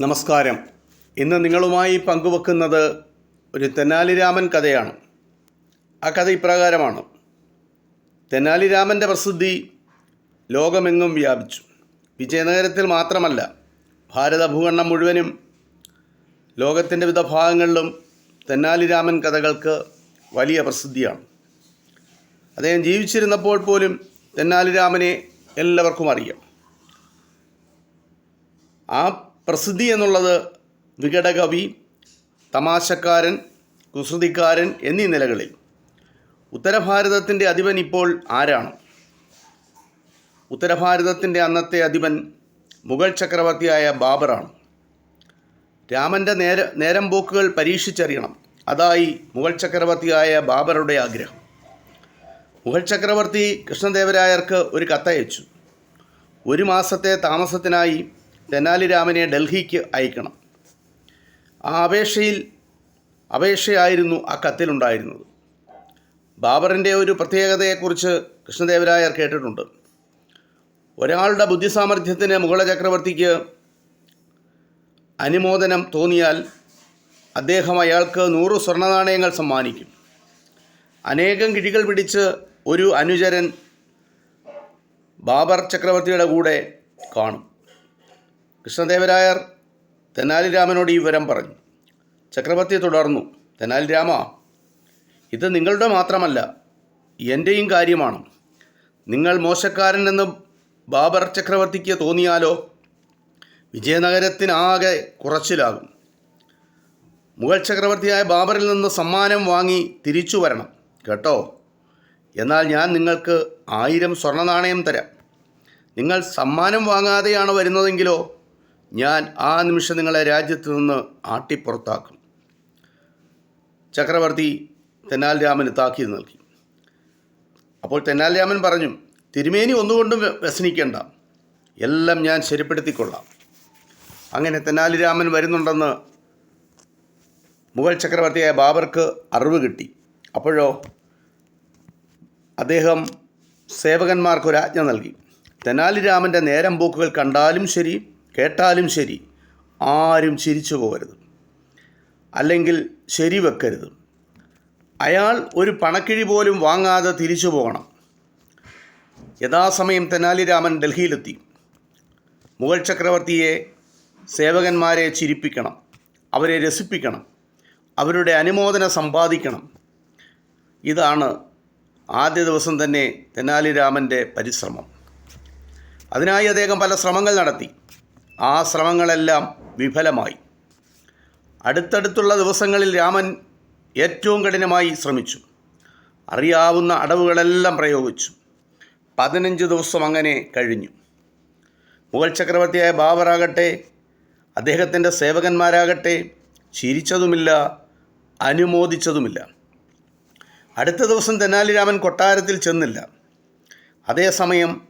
നമസ്കാരം. ഇന്ന് നിങ്ങളുമായി പങ്കുവെക്കുന്നത് ഒരു തെന്നാലിരാമൻ കഥയാണ്. ആ കഥ ഇപ്രകാരമാണ്. തെന്നാലിരാമന്റെ പ്രസിദ്ധി ലോകമെങ്ങും വ്യാപിച്ചു. വിജയനഗരത്തിൽ മാത്രമല്ല ഭാരത ഭൂഖണ്ഡം മുഴുവനും ലോകത്തിന്റെ വിവിധ ഭാഗങ്ങളിലും തെന്നാലിരാമൻ കഥകൾക്ക് വലിയ പ്രസിദ്ധിയാണ്. അദ്ദേഹം ജീവിച്ചിരുന്നപ്പോൾ പോലും തെന്നാലിരാമനെ എല്ലാവർക്കും അറിയാം. ആ പ്രസിദ്ധി എന്നുള്ളത് വികടകവി തമാശക്കാരൻ കുസൃതിക്കാരൻ എന്നീ നിലകളിൽ. ഉത്തരഭാരതത്തിന്റെ അധിപൻ ഇപ്പോൾ ആരാണ്? ഉത്തരഭാരതത്തിന്റെ അന്നത്തെ അധിപൻ മുഗൾ ചക്രവർത്തിയായ ബാബറാണ്. രാമന്റെ നേര നേരം പോക്കുകൾ പരീക്ഷിച്ചറിയണം. അതായി മുഗൾ ചക്രവർത്തിയായ ബാബറുടെ ആഗ്രഹം. മുഗൾ ചക്രവർത്തി കൃഷ്ണദേവരായർക്ക് ഒരു കത്തയച്ചു. ഒരു മാസത്തെ താമസത്തിനായി തെനാലിരാമനെ ഡൽഹിക്ക് അയക്കണം. ആ അപേക്ഷയിൽ അപേക്ഷയായിരുന്നു ആ കത്തിലുണ്ടായിരുന്നത്. ബാബറിന്റെ ഒരു പ്രത്യേകതയെക്കുറിച്ച് കൃഷ്ണദേവരായർ കേട്ടിട്ടുണ്ട്. ഒരാളുടെ ബുദ്ധിസാമർഥ്യത്തിന് മുഗള ചക്രവർത്തിക്ക് അനുമോദനം തോന്നിയാൽ അദ്ദേഹം അയാൾക്ക് നൂറ് സ്വർണനാണയങ്ങൾ സമ്മാനിക്കും. അനേകം കിഴികൾ പിടിച്ച് ഒരു അനുചരൻ ബാബർ ചക്രവർത്തിയുടെ കൂടെ കാണും. കൃഷ്ണദേവരായർ തെനാലിരാമനോട് ഈ വിവരം പറഞ്ഞു. ചക്രവർത്തി തുടർന്നു തെനാലിരാമ ഇത് നിങ്ങളുടെ മാത്രമല്ല എന്റെയും കാര്യമാണ്. നിങ്ങൾ മോശക്കാരനെന്ന് ബാബർ ചക്രവർത്തിക്ക് തോന്നിയാലോ? വിജയനഗരത്തിനാകെ കുറച്ചിലാകും. മുഗൾ ചക്രവർത്തിയായ ബാബറിൽ നിന്ന് സമ്മാനം വാങ്ങി തിരിച്ചു വരണം കേട്ടോ? എന്നാൽ ഞാൻ നിങ്ങൾക്ക് ആയിരം സ്വർണ നാണയം തരാം. നിങ്ങൾ സമ്മാനം വാങ്ങാതെയാണ് വരുന്നതെങ്കിലോ ഞാൻ ആ നിമിഷം നിങ്ങളെ രാജ്യത്ത് നിന്ന് ആട്ടിപ്പുറത്താക്കും. ചക്രവർത്തി തെന്നാൽ രാമന് താക്കീത് നൽകി. അപ്പോൾ തെന്നാൽ രാമൻ പറഞ്ഞു തിരുമേനി ഒന്നുകൊണ്ടും വ്യ- വ്യസനിക്കേണ്ട. എല്ലാം ഞാൻ ശരിപ്പെടുത്തിക്കൊള്ളാം. അങ്ങനെ തെന്നാലി രാമൻ വരുന്നുണ്ടെന്ന് മുഗൾ ചക്രവർത്തിയായ ബാബർക്ക് അറിവ് കിട്ടി. അപ്പോഴോ അദ്ദേഹം സേവകന്മാർക്ക് ഒരു ആജ്ഞ നൽകി. തെനാലിരാമന്റെ നേരം പോക്കുകൾ കണ്ടാലും ശരി കേട്ടാലും ശരി ആരും ചിരിച്ചു പോകരുത്. അല്ലെങ്കിൽ ശരി വെക്കരുത്. അയാൾ ഒരു പണക്കിഴി പോലും വാങ്ങാതെ തിരിച്ചു പോകണം. യഥാസമയം തെനാലിരാമൻ ഡൽഹിയിലെത്തി. മുഗൾ ചക്രവർത്തിയെ സേവകന്മാരെ ചിരിപ്പിക്കണം അവരെ രസിപ്പിക്കണം അവരുടെ അനുമോദനം സമ്പാദിക്കണം. ഇതാണ് ആദ്യ ദിവസം തന്നെ തെനാലിരാമന്റെ പരിശ്രമം. അതിനായി അദ്ദേഹം പല ശ്രമങ്ങൾ നടത്തി. ആ ശ്രമങ്ങളെല്ലാം വിഫലമായി. അടുത്തടുത്തുള്ള ദിവസങ്ങളിൽ രാമൻ ഏറ്റവും കഠിനമായി ശ്രമിച്ചു. അറിയാവുന്ന അടവുകളെല്ലാം പ്രയോഗിച്ചു. പതിനഞ്ച് ദിവസം അങ്ങനെ കഴിഞ്ഞു. മുഗൾ ചക്രവർത്തിയായ ബാബറാകട്ടെ അദ്ദേഹത്തിന്റെ സേവകന്മാരാകട്ടെ ചിരിച്ചതുമില്ല അനുമോദിച്ചതുമില്ല. അടുത്ത ദിവസം തെന്നാലിരാമൻ കൊട്ടാരത്തിൽ ചെന്നില്ല. അതേസമയം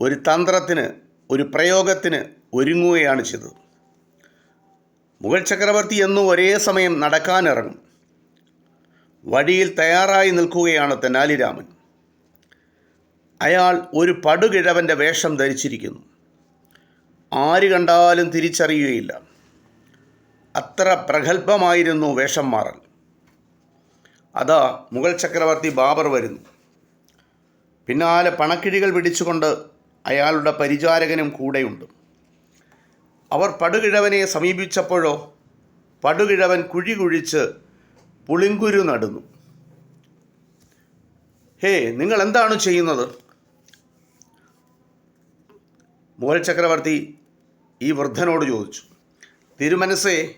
ഒരു തന്ത്രത്തിന് ഒരു പ്രയോഗത്തിന് ഒരുങ്ങുകയാണ് ചെയ്തത്. മുഗൾ ചക്രവർത്തി എന്നും ഒരേ സമയം നടക്കാനിറങ്ങും. വഴിയിൽ തയ്യാറായി നിൽക്കുകയാണ് തെനാലിരാമൻ. അയാൾ ഒരു പടുകിഴവന്റെ വേഷം ധരിച്ചിരിക്കുന്നു. ആര് കണ്ടാലും തിരിച്ചറിയുകയില്ല. അത്ര പ്രഗത്ഭമായിരുന്നു വേഷം മാറൽ. അതാ മുഗൾ ചക്രവർത്തി ബാബർ വരുന്നു. പിന്നാലെ പണക്കിഴികൾ പിടിച്ചുകൊണ്ട് അയാളുടെ പരിചാരകനും കൂടെയുണ്ട്. അവർ പടുകിഴവനെ സമീപിച്ചപ്പോഴോ പടുകിഴവൻ കുഴി കുഴിച്ച് പുളിങ്കുരു നടുന്നു. ഹേ നിങ്ങൾ എന്താണ് ചെയ്യുന്നത്? മുഗൾ ചക്രവർത്തി ഈ വൃദ്ധനോട് ചോദിച്ചു. തിരുമനസ്സേ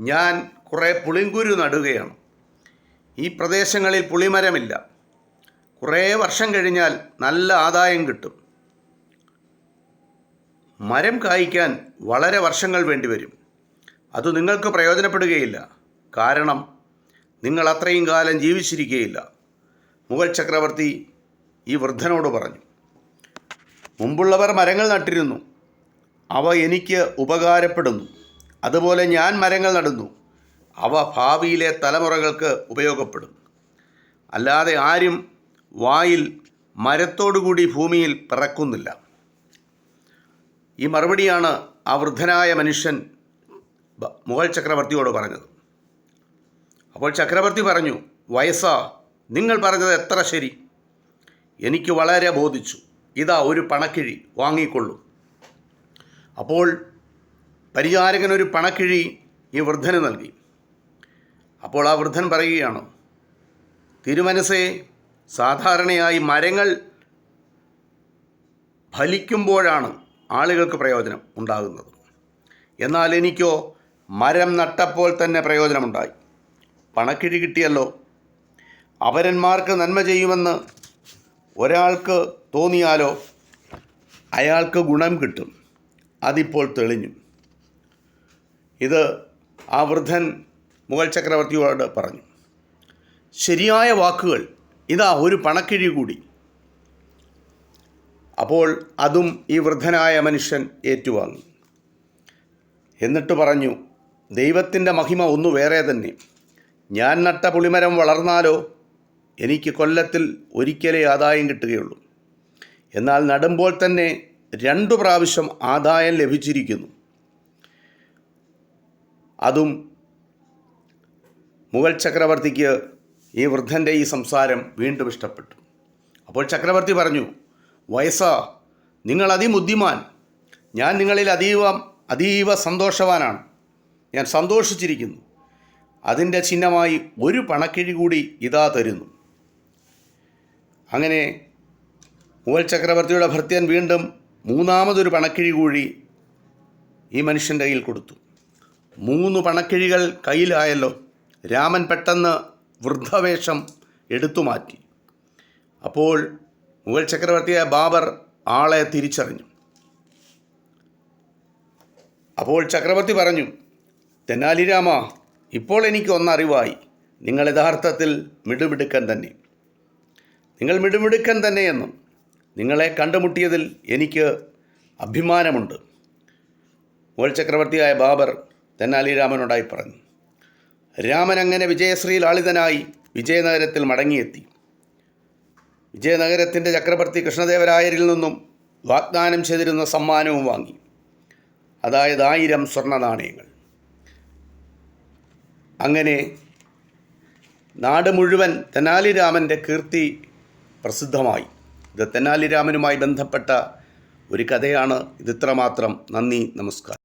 ഞാൻ കുറേ പുളിങ്കുരു നടുകയാണ്. ഈ പ്രദേശങ്ങളിൽ പുളിമരമില്ല. കുറേ വർഷം കഴിഞ്ഞാൽ നല്ല ആദായം കിട്ടും. മരം കായ്ക്കാൻ വളരെ വർഷങ്ങൾ വേണ്ടിവരും. അത് നിങ്ങൾക്ക് പ്രയോജനപ്പെടുകയില്ല. കാരണം നിങ്ങൾ അത്രയും കാലം ജീവിച്ചിരിക്കുകയില്ല മുഗൾ ചക്രവർത്തി ഈ വൃദ്ധനോട് പറഞ്ഞു മുമ്പുള്ളവർ മരങ്ങൾ നട്ടിരുന്നു. അവ എനിക്ക് ഉപകാരപ്പെടുന്നു. അതുപോലെ ഞാൻ മരങ്ങൾ നടുന്നു. അവ ഭാവിയിലെ തലമുറകൾക്ക് ഉപയോഗപ്പെടും. അല്ലാതെ ആരും വായിൽ മരത്തോടുകൂടി ഭൂമിയിൽ പിറക്കുന്നില്ല. ഈ മറുപടിയാണ് ആ വൃദ്ധനായ മനുഷ്യൻ മുഗൾ ചക്രവർത്തിയോട് പറഞ്ഞത്. അപ്പോൾ ചക്രവർത്തി പറഞ്ഞു വയസ്സാ നിങ്ങൾ പറഞ്ഞത് എത്ര ശരി. എനിക്ക് വളരെ ബോധിച്ചു. ഇതാ ഒരു പണക്കിഴി വാങ്ങിക്കൊള്ളൂ. അപ്പോൾ പരിചാരകൻ ഒരു പണക്കിഴി ഈ വൃദ്ധന് നൽകി. അപ്പോൾ ആ വൃദ്ധൻ പറയുകയാണ് തിരുമനസേ സാധാരണയായി മരങ്ങൾ ഫലിക്കുമ്പോഴാണ് ആളുകൾക്ക് പ്രയോജനം ഉണ്ടാകുന്നത്. എന്നാൽ എനിക്കോ മരം നട്ടപ്പോൾ തന്നെ പ്രയോജനമുണ്ടായി. പണക്കിഴി കിട്ടിയല്ലോ. അപരന്മാർക്ക് നന്മ ചെയ്യുമെന്ന് ഒരാൾക്ക് തോന്നിയാലോ അയാൾക്ക് ഗുണം കിട്ടും. അതിപ്പോൾ തെളിഞ്ഞു. ഇത് ആ വൃദ്ധൻ മുഗൾ ചക്രവർത്തിയോട് പറഞ്ഞു. ശരിയായ വാക്കുകൾ. ഇതാ ഒരു പണക്കിഴി കൂടി. അപ്പോൾ അതും ഈ വൃദ്ധനായ മനുഷ്യൻ ഏറ്റുവാങ്ങി. എന്നിട്ട് പറഞ്ഞു ദൈവത്തിന്റെ മഹിമ ഒന്നു വേറെ തന്നെ. ഞാൻ നട്ട പുളിമരം വളർന്നാലോ എനിക്ക് കൊല്ലത്തിൽ ഒരിക്കലേ ആദായം കിട്ടുകയുള്ളൂ. എന്നാൽ നടുമ്പോൾ തന്നെ രണ്ടു പ്രാവശ്യം ആദായം ലഭിച്ചിരിക്കുന്നു. അതും മുഗൾ ചക്രവർത്തിക്ക് ഈ വൃദ്ധന്റെ ഈ സംസാരം വീണ്ടും ഇഷ്ടപ്പെട്ടു. അപ്പോൾ ചക്രവർത്തി പറഞ്ഞു വയസ്സാ. നിങ്ങൾ അതിബുദ്ധിമാൻ. ഞാൻ നിങ്ങളിൽ അതീവ അതീവ സന്തോഷവാനാണ്. ഞാൻ സന്തോഷിച്ചിരിക്കുന്നു. അതിന്റെ ചിഹ്നമായി ഒരു പണക്കിഴി കൂടി ഇതാ തരുന്നു. അങ്ങനെ മുഗൾ ചക്രവർത്തിയുടെ ഭർത്യൻ വീണ്ടും മൂന്നാമതൊരു പണക്കിഴി കൂടി ഈ മനുഷ്യന്റെ കയ്യിൽ കൊടുത്തു. മൂന്ന് പണക്കിഴികൾ കയ്യിലായല്ലോ. രാമൻ പെട്ടെന്ന് വൃദ്ധവേഷം എടുത്തു മാറ്റി. അപ്പോൾ മുഗൾ ചക്രവർത്തിയായ ബാബർ ആളെ തിരിച്ചറിഞ്ഞു. അപ്പോൾ ചക്രവർത്തി പറഞ്ഞു തെന്നാലിരാമ ഇപ്പോൾ എനിക്ക് ഒന്നറിവായി നിങ്ങൾ യഥാർത്ഥത്തിൽ മിടുമിടുക്കൻ തന്നെ. നിങ്ങൾ മിടുമിടുക്കൻ തന്നെയെന്നും നിങ്ങളെ കണ്ടുമുട്ടിയതിൽ എനിക്ക് അഭിമാനമുണ്ട്. മുഗൾ ചക്രവർത്തിയായ ബാബർ തെന്നാലിരാമനോടായി പറഞ്ഞു രാമൻ അങ്ങനെ വിജയശ്രീ ലാളിതനായി വിജയനഗരത്തിൽ മടങ്ങിയെത്തി. വിജയനഗരത്തിന്റെ ചക്രവർത്തി കൃഷ്ണദേവരായരിൽ നിന്നും വാഗ്ദാനം ചെയ്തിരുന്ന സമ്മാനവും വാങ്ങി. അതായത് ആയിരം സ്വർണ നാണയങ്ങൾ അങ്ങനെ നാട് മുഴുവൻ തെനാലിരാമന്റെ കീർത്തി പ്രസിദ്ധമായി. ഇത് തെനാലിരാമനുമായി ബന്ധപ്പെട്ട ഒരു കഥയാണ്. ഇതിത്രമാത്രം. നന്ദി നമസ്കാരം.